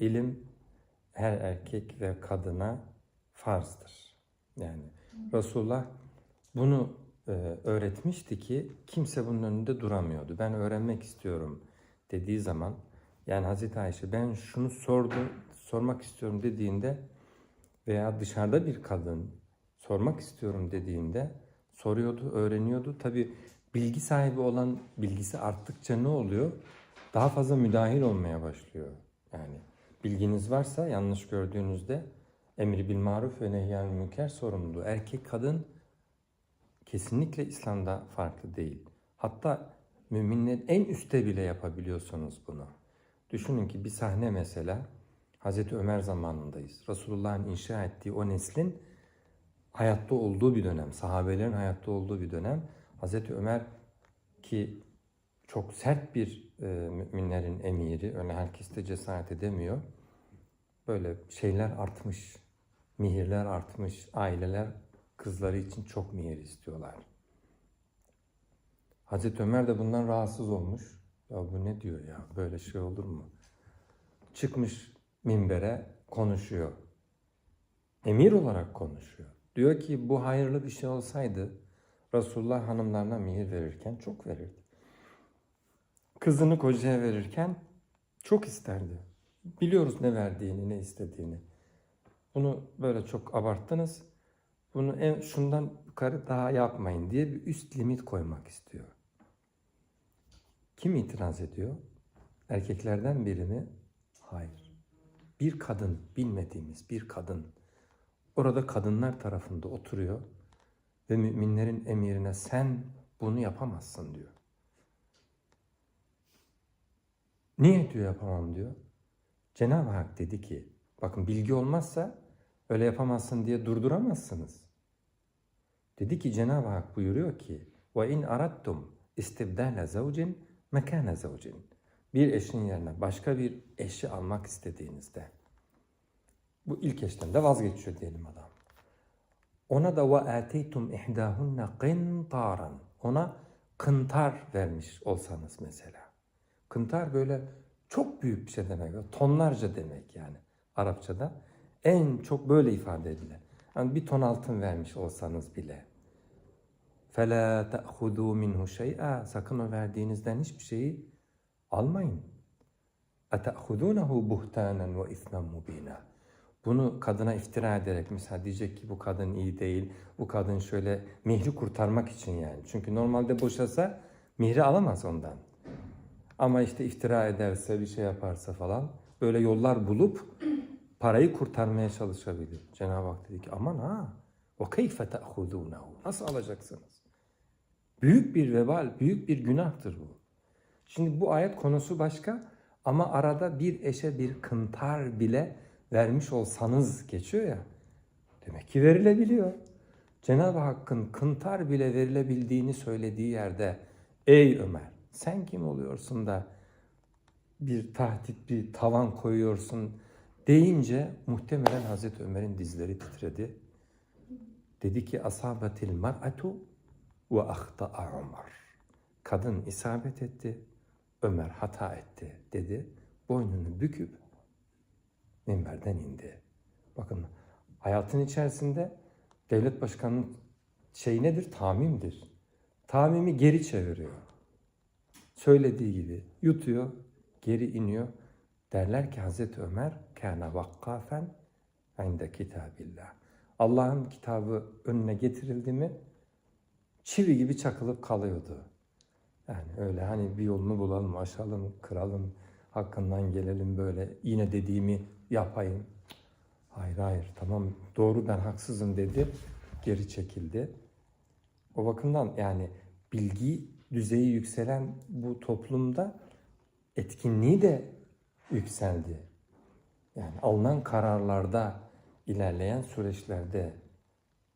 ilim her erkek ve kadına farzdır. Yani Resulullah bunu e, öğretmişti ki kimse bunun önünde duramıyordu. Ben öğrenmek istiyorum dediği zaman yani Hazreti Ayşe ben şunu sordu, sormak istiyorum dediğinde veya dışarıda bir kadın sormak istiyorum dediğinde soruyordu, öğreniyordu. Tabi bilgi sahibi olan bilgisi arttıkça ne oluyor? Daha fazla müdahil olmaya başlıyor. Yani bilginiz varsa yanlış gördüğünüzde emri bil maruf ve nehyan münker sorumluluğu. Erkek kadın kesinlikle İslam'da farklı değil. Hatta müminlerin en üstte bile yapabiliyorsunuz bunu. Düşünün ki bir sahne mesela Hazreti Ömer zamanındayız. Resulullah'ın inşa ettiği o neslin hayatta olduğu bir dönem, sahabelerin hayatta olduğu bir dönem. Hazreti Ömer ki çok sert bir e, müminlerin emiri, öyle herkes de cesaret edemiyor. Böyle şeyler artmış, mihirler artmış, aileler kızları için çok mihir istiyorlar. Hazreti Ömer de bundan rahatsız olmuş. Ya bu ne diyor ya, böyle şey olur mu? Çıkmış minbere konuşuyor. Emir olarak konuşuyor. Diyor ki bu hayırlı bir şey olsaydı Resulullah hanımlarına mihir verirken çok verirdi. Kızını kocaya verirken çok isterdi. Biliyoruz ne verdiğini, ne istediğini. Bunu böyle çok abarttınız. Bunu en şundan yukarı daha yapmayın diye bir üst limit koymak istiyor. Kim itiraz ediyor? Erkeklerden biri mi? Hayır. Bir kadın, bilmediğimiz bir kadın orada kadınlar tarafında oturuyor ve müminlerin emirine sen bunu yapamazsın diyor. Niye diyor yapamam diyor. Cenab-ı Hak dedi ki bakın bilgi olmazsa öyle yapamazsın diye durduramazsınız. Dedi ki Cenab-ı Hak buyuruyor ki ve in arattum istibdale zavcin mekane zavcin. Bir eşin yerine başka bir eşi almak istediğinizde bu ilk eşten de vazgeçiyor diyelim adam. Ona da ve ateytum ihdahunna qintaran. Ona kıntar vermiş olsanız mesela. Kıntar böyle çok büyük bir şey demek. Tonlarca demek yani Arapçada. En çok böyle ifade edilir. Yani bir ton altın vermiş olsanız bile. فَلَا تَأْخُذُوا مِنْهُ شَيْئًا Sakın o verdiğinizden hiçbir şeyi almayın. اَتَأْخُذُونَهُ بُهْتَانًا وَاِثْمًا مُب۪ينًا Bunu kadına iftira ederek mesela diyecek ki bu kadın iyi değil, bu kadın şöyle mihri kurtarmak için yani. Çünkü normalde boşasa mihri alamaz ondan. Ama işte iftira ederse, bir şey yaparsa falan böyle yollar bulup parayı kurtarmaya çalışabilir. Cenab-ı Hak dedi ki aman ha o keyfe te'hudunehu. Nasıl alacaksınız? Büyük bir vebal, büyük bir günahtır bu. Şimdi bu ayet konusu başka ama arada bir eşe bir kıntar bile vermiş olsanız geçiyor ya. Demek ki verilebiliyor. Cenab-ı Hakk'ın kıntar bile verilebildiğini söylediği yerde ey Ömer sen kim oluyorsun da bir tahdit, bir tavan koyuyorsun deyince muhtemelen Hazreti Ömer'in dizleri titredi. Dedi ki asabetil mar'atu ve ahta'a Ömer. Kadın isabet etti, Ömer hata etti dedi. Boynunu büküp minberden indi. Bakın hayatın içerisinde devlet başkanının şey nedir? Tamimdir. Tamimi geri çeviriyor. Söylediği gibi yutuyor, geri iniyor. Derler ki Hazreti Ömer kana vakkafen inde kitabillah. Allah'ın kitabı önüne getirildi mi çivi gibi çakılıp kalıyordu. Yani öyle hani bir yolunu bulalım, aşalım, kıralım, hakkından gelelim böyle yine dediğimi yapayım. Hayır hayır tamam doğru ben haksızım dedi. Geri çekildi. O bakımdan yani bilgi düzeyi yükselen bu toplumda etkinliği de yükseldi. Yani alınan kararlarda, ilerleyen süreçlerde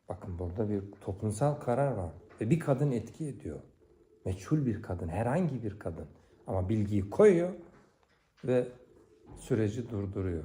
bakın burada bir toplumsal karar var ve bir kadın etki ediyor. Meçhul bir kadın, herhangi bir kadın ama bilgiyi koyuyor ve süreci durduruyor.